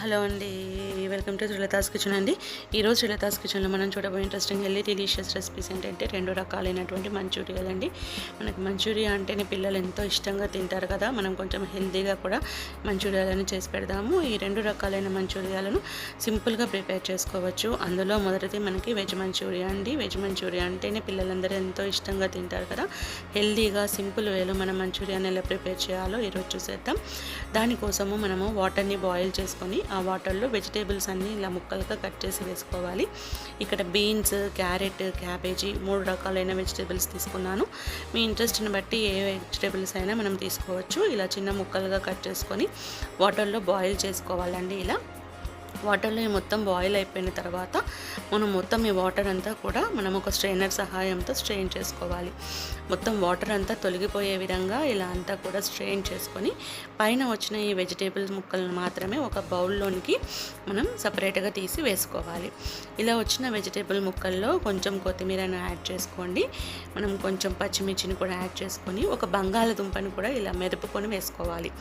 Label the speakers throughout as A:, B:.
A: Hello అండి welcome to Srilatha's kitchen అండి. ఈరోజు శ్రీలతాస్ కిచెన్లో మనం చూడబోయే ఇంట్రెస్టింగ్ హెల్దీ డెలిషియస్ రెసిపీస్ ఏంటంటే రెండు రకాలైనటువంటి మంచూరియాలు అండి. మనకి మంచూరియా అంటేనే పిల్లలు ఎంతో ఇష్టంగా తింటారు కదా మనం కొంచెం హెల్దీగా కూడా మంచూరియాలను చేసి పెడదాము. ఈ రెండు రకాలైన మంచూరియాలను సింపుల్గా ప్రిపేర్ చేసుకోవచ్చు. అందులో మొదటిది మనకి వెజ్ మంచూరియా అండి. వెజ్ మంచూరియా అంటేనే పిల్లలందరూ ఎంతో ఇష్టంగా తింటారు కదా. హెల్తీగా సింపుల్ వేలో మనం మంచూరియాని ఎలా ప్రిపేర్ చేయాలో ఈరోజు చూసేద్దాం. దానికోసము మనము వాటర్ని బాయిల్ చేసుకొని ఆ వాటర్లో వెజిటేబుల్స్ అన్నీ ఇలా ముక్కలుగా కట్ చేసి వేసుకోవాలి. ఇక్కడ బీన్స్ క్యారెట్ క్యాబేజీ మూడు రకాలైన వెజిటేబుల్స్ తీసుకున్నాను. మీ ఇంట్రెస్ట్ని బట్టి ఏ వెజిటేబుల్స్ అయినా మనం తీసుకోవచ్చు. ఇలా చిన్న ముక్కలుగా కట్ చేసుకొని వాటర్లో బాయిల్ చేసుకోవాలండి ఇలా. వాటర్లో ఈ మొత్తం బాయిల్ అయిపోయిన తర్వాత మనం మొత్తం ఈ వాటర్ అంతా కూడా మనం ఒక స్ట్రైనర్ సహాయంతో స్ట్రెయిన్ చేసుకోవాలి. మొత్తం వాటర్ అంతా తొలగిపోయే విధంగా ఇలా అంతా కూడా స్ట్రెయిన్ చేసుకొని పైన వచ్చిన ఈ వెజిటేబుల్స్ ముక్కలను మాత్రమే ఒక బౌల్లోనికి మనం సపరేట్గా తీసి వేసుకోవాలి. ఇలా వచ్చిన వెజిటేబుల్ ముక్కల్లో కొంచెం కొత్తిమీరను యాడ్ చేసుకోండి. మనం కొంచెం పచ్చిమిర్చిని కూడా యాడ్ చేసుకొని ఒక బంగాళదుంపని కూడా ఇలా మెరుపుకొని వేసుకోవాలి.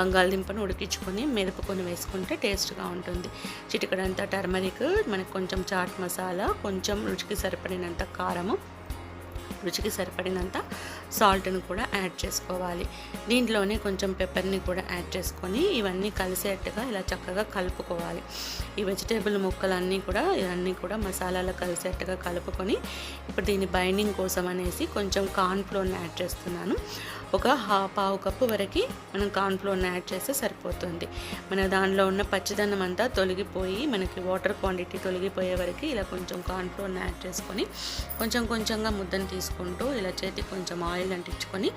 A: బంగాళదుంపను ఉడికించుకొని మెరుపుకొని వేసుకుంటే టేస్ట్గా ఉంటుంది. చిటికడంతా టర్మరిక్ మనకు కొంచెం చాట్ మసాలా కొంచెం రుచికి సరిపడినంత కారము రుచికి సరిపడినంత సాల్ట్ని కూడా యాడ్ చేసుకోవాలి. దీంట్లోనే కొంచెం పెప్పర్ని కూడా యాడ్ చేసుకొని ఇవన్నీ కలిసేట్టుగా ఇలా చక్కగా కలుపుకోవాలి. ఈ వెజిటేబుల్ ముక్కలన్నీ కూడా ఇవన్నీ కూడా మసాలాలో కలిసేట్టుగా కలుపుకొని ఇప్పుడు దీని బైండింగ్ కోసం అనేసి కొంచెం కార్న్ఫ్లోర్ని యాడ్ చేస్తున్నాను. ఒక హాఫ్ పావు కప్పు వరకు మనం కార్న్ఫ్లోర్ని యాడ్ చేస్తే సరిపోతుంది. మన దానిలో ఉన్న పచ్చదనం అంతా తొలగిపోయి మనకి వాటర్ క్వాంటిటీ తొలగిపోయే వరకు ఇలా కొంచెం కార్న్ఫ్లోర్ని యాడ్ చేసుకొని కొంచెం కొంచెంగా ముద్దను తీసుకుంటూ ఇలా చేతికి కొంచెం ఆయిల్ అంటించుకొని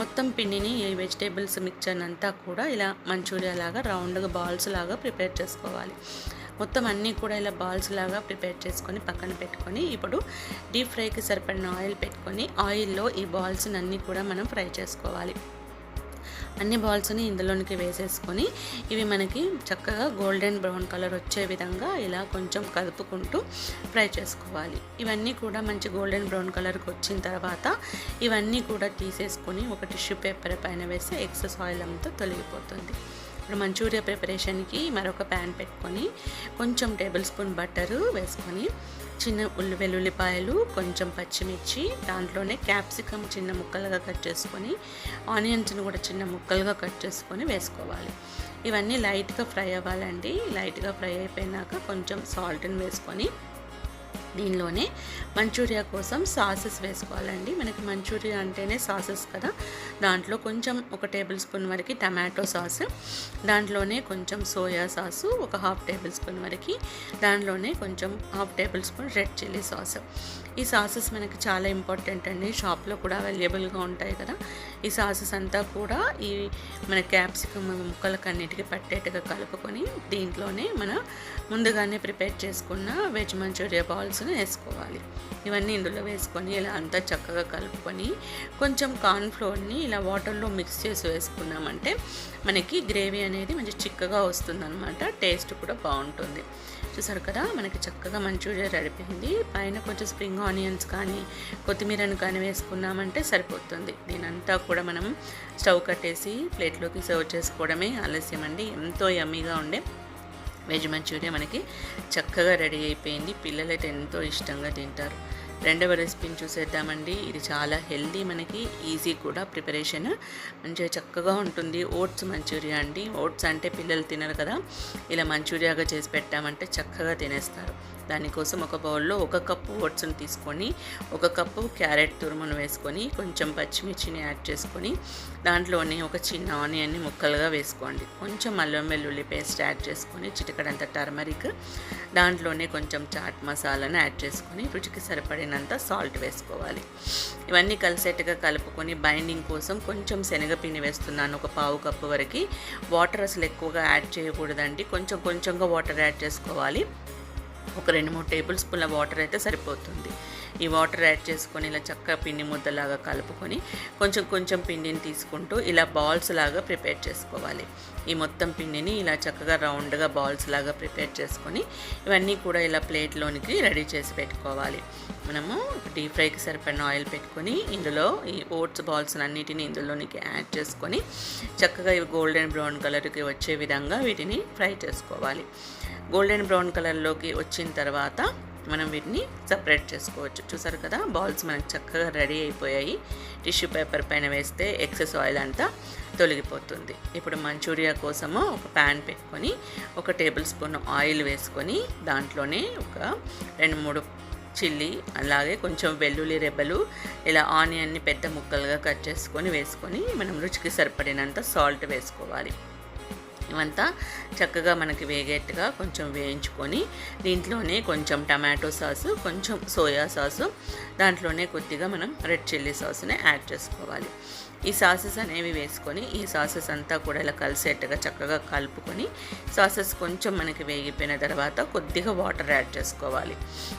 A: మొత్తం పిండిని ఈ వెజిటేబుల్స్ మిక్చర్ అంతా కూడా ఇలా మంచూరియా లాగా రౌండ్గా బాల్స్ లాగా ప్రిపేర్ చేసుకోవాలి. మొత్తం అన్నీ కూడా ఇలా బాల్స్ లాగా ప్రిపేర్ చేసుకొని పక్కన పెట్టుకొని ఇప్పుడు డీప్ ఫ్రైకి సరిపడిన ఆయిల్ పెట్టుకొని ఆయిల్లో ఈ బాల్స్ని అన్నీ కూడా మనం ఫ్రై చేసుకోవాలి. అన్ని బాల్స్ని ఇందులోనికి వేసేసుకొని ఇవి మనకి చక్కగా గోల్డెన్ బ్రౌన్ కలర్ వచ్చే విధంగా ఇలా కొంచెం కలుపుకుంటూ ఫ్రై చేసుకోవాలి. ఇవన్నీ కూడా మంచి గోల్డెన్ బ్రౌన్ కలర్కి వచ్చిన తర్వాత ఇవన్నీ కూడా తీసేసుకొని ఒక టిష్యూ పేపర్ పైన వేస్తే ఎక్సెస్ ఆయిల్ అంతా తొలగిపోతుంది. ఇప్పుడు మంచూరియా ప్రిపరేషన్కి మరొక ప్యాన్ పెట్టుకొని కొంచెం టేబుల్ స్పూన్ బటరు వేసుకొని చిన్న ఉల్లి వెల్లుల్లిపాయలు కొంచెం పచ్చిమిర్చి దాంట్లోనే క్యాప్సికమ్ చిన్న ముక్కలుగా కట్ చేసుకొని ఆనియన్స్ని కూడా చిన్న ముక్కలుగా కట్ చేసుకొని వేసుకోవాలి. ఇవన్నీ లైట్గా ఫ్రై అవ్వాలండి. లైట్గా ఫ్రై అయిపోయినాక కొంచెం సాల్ట్ని వేసుకొని దీనిలోనే మంచూరియా కోసం సాసెస్ వేసుకోవాలండి. మనకి మంచూరియా అంటేనే సాసెస్ కదా. దాంట్లో కొంచెం ఒక టేబుల్ స్పూన్ వరకు టమాటో సాస్ దాంట్లోనే కొంచెం సోయా సాసు ఒక హాఫ్ టేబుల్ స్పూన్ వరకు దాంట్లోనే కొంచెం half tablespoon red chilli sauce. ఈ సాసెస్ మనకి చాలా ఇంపార్టెంట్ అండి. షాప్లో కూడా అవైలబుల్గా ఉంటాయి కదా. ఈ సాసెస్ అంతా కూడా ఈ మన క్యాప్సికమ్ ముక్కలకు అన్నిటికీ పట్టేట్టుగా కలుపుకొని దీంట్లోనే మన ముందుగానే ప్రిపేర్ చేసుకున్న వెజ్ మంచూరియా బాల్స్ని వేసుకోవాలి. ఇవన్నీ ఇందులో వేసుకొని ఇలా అంతా చక్కగా కలుపుకొని కొంచెం కార్న్ ఫ్లోర్ని ఇలా వాటర్లో మిక్స్ చేసి వేసుకున్నామంటే మనకి గ్రేవీ అనేది మంచి చిక్కగా వస్తుందన్నమాట. టేస్ట్ కూడా బాగుంటుంది. చూసారు కదా మనకి చక్కగా మంచూరియా రెడిపోయింది. పైన కొంచెం స్ప్రింగ్ ఆనియన్స్ కానీ కొత్తిమీరను కానీ వేసుకున్నామంటే సరిపోతుంది. దీనంతా కూడా మనం స్టవ్ కట్టేసి ప్లేట్లోకి సర్వ్ చేసుకోవడమే ఆలస్యం అండి ఎంతో యమ్మీగా ఉండే వెజ్ మంచూరియా మనకి చక్కగా రెడీ అయిపోయింది. పిల్లలైతే ఎంతో ఇష్టంగా తింటారు. రెండవ రెసిపీని చూసేద్దామండి. ఇది చాలా హెల్దీ మనకి ఈజీ కూడా ప్రిపరేషన్. మంచిగా చక్కగా ఉంటుంది. ఓట్స్ మంచూరియా అండి. ఓట్స్ అంటే పిల్లలు తినరు కదా. ఇలా మంచూరియాగా చేసి పెట్టామంటే చక్కగా తినేస్తారు. దానికోసం ఒక బౌల్లో ఒక కప్పు ఓట్స్ని తీసుకొని ఒక కప్పు క్యారెట్ తురుమును వేసుకొని కొంచెం పచ్చిమిర్చిని యాడ్ చేసుకొని దాంట్లోనే ఒక చిన్న ఆనియన్ని ముక్కలుగా వేసుకోండి. కొంచెం అల్లం వెల్లుల్లి పేస్ట్ యాడ్ చేసుకొని చిటికడంత టర్మరిక్ దాంట్లోనే కొంచెం చాట్ మసాలాను యాడ్ చేసుకొని రుచికి సరిపడినంత సాల్ట్ వేసుకోవాలి. ఇవన్నీ కలిసేట్టుగా కలుపుకొని బైండింగ్ కోసం కొంచెం శనగపిండి వేస్తున్నాను. ఒక పావు కప్పు వరకు. వాటర్ అసలు ఎక్కువగా యాడ్ చేయకూడదండి. కొంచెం కొంచెంగా వాటర్ యాడ్ చేసుకోవాలి. ఒక రెండు మూడు టేబుల్ స్పూన్ల వాటర్ అయితే సరిపోతుంది. ఈ వాటర్ యాడ్ చేసుకొని ఇలా చక్కగా పిండి ముద్దలాగా కలుపుకొని కొంచెం కొంచెం పిండిని తీసుకుంటూ ఇలా బాల్స్ లాగా ప్రిపేర్ చేసుకోవాలి. ఈ మొత్తం పిండిని ఇలా చక్కగా రౌండ్గా బాల్స్ లాగా ప్రిపేర్ చేసుకొని ఇవన్నీ కూడా ఇలా ప్లేట్లోనికి రెడీ చేసి పెట్టుకోవాలి. మనము డీప్ ఫ్రైకి సరిపడిన ఆయిల్ పెట్టుకొని ఇందులో ఈ ఓట్స్ బాల్స్ అన్నిటిని ఇందులోనికి యాడ్ చేసుకొని చక్కగా ఇవి గోల్డెన్ బ్రౌన్ కలర్కి వచ్చే విధంగా వీటిని ఫ్రై చేసుకోవాలి. గోల్డెన్ బ్రౌన్ కలర్లోకి వచ్చిన తర్వాత మనం వీటిని సపరేట్ చేసుకోవచ్చు. చూసారు కదా బాల్స్ మనకు చక్కగా రెడీ అయిపోయాయి. టిష్యూ పేపర్ పైన వేస్తే ఎక్సెస్ ఆయిల్ అంతా తొలగిపోతుంది. ఇప్పుడు మంచూరియా కోసము ఒక ప్యాన్ పెట్టుకొని ఒక టేబుల్ స్పూన్ ఆయిల్ వేసుకొని దాంట్లోనే ఒక రెండు మూడు చిల్లీ అలాగే కొంచెం వెల్లుల్లి రెబ్బలు ఇలా ఆనియన్ని పెద్ద ముక్కలుగా కట్ చేసుకొని వేసుకొని మనం రుచికి సరిపడినంత సాల్ట్ వేసుకోవాలి. ఇవంతా చక్కగా మనకి వేగేట్టుగా కొంచెం వేయించుకొని దీంట్లోనే కొంచెం టమాటో సాసు కొంచెం సోయా సాసు దాంట్లోనే కొద్దిగా మనం రెడ్ చిల్లీ సాస్ని యాడ్ చేసుకోవాలి. ఈ సాసెస్ అనేవి వేసుకొని ఈ సాసెస్ అంతా కూడా ఇలా కలిసేట్టుగా చక్కగా కలుపుకొని సాసెస్ కొంచెం మనకి వేగిపోయిన తర్వాత కొద్దిగా వాటర్ యాడ్ చేసుకోవాలి.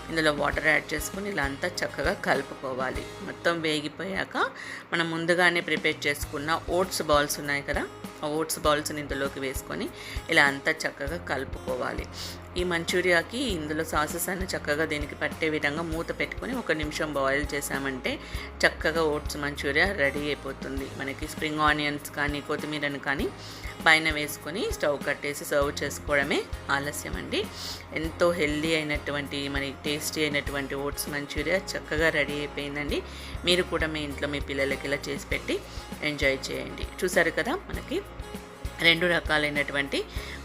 A: ఇందులో వాటర్ యాడ్ చేసుకొని ఇలా అంతా చక్కగా కలుపుకోవాలి. మొత్తం వేగిపోయాక మనం ముందుగానే ప్రిపేర్ చేసుకున్న ఓట్స్ బాల్స్ ఉన్నాయి కదా ఓట్స్ బాల్స్ని ఇందులోకి వేసుకొని ఇలా అంతా చక్కగా కలుపుకోవాలి. ఈ మంచూరియాకి ఇందులో సాసెస్ అన్ని చక్కగా దీనికి పట్టే విధంగా మూత పెట్టుకొని ఒక నిమిషం బాయిల్ చేసామంటే చక్కగా ఓట్స్ మంచూరియా రెడీ అయిపోతుంది. మనకి స్ప్రింగ్ ఆనియన్స్ కానీ కొత్తిమీరని కానీ పైన వేసుకొని స్టవ్ కట్టేసి సర్వ్ చేసుకోవడమే ఆలస్యం అండి ఎంతో హెల్దీ అయినటువంటి మనకి టేస్టీ అయినటువంటి ఓట్స్ మంచూరియా చక్కగా రెడీ అయిపోయిందండి. మీరు కూడా మీ ఇంట్లో మీ పిల్లలకి ఇలా చేసి పెట్టి ఎంజాయ్ చేయండి. చూసారు కదా మనకి రెండు రకాలైనటువంటి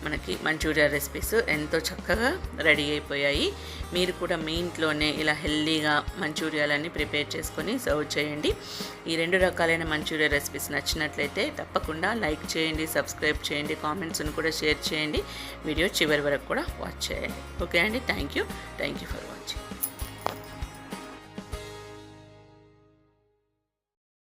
A: మనకి మంచూరియా రెసిపీస్ ఎంతో చక్కగా రెడీ అయిపోయాయి. మీరు కూడా మీ ఇంట్లోనే ఇలా హెల్దీగా మంచూరియాలన్నీ ప్రిపేర్ చేసుకొని సర్వ్ చేయండి. ఈ రెండు రకాలైన మంచూరియా రెసిపీస్ నచ్చినట్లయితే తప్పకుండా లైక్ చేయండి సబ్స్క్రైబ్ చేయండి కామెంట్స్ని కూడా షేర్ చేయండి. వీడియో చివరి వరకు కూడా వాచ్ చేయండి. ఓకే అండి. Thank you. Thank you for watching.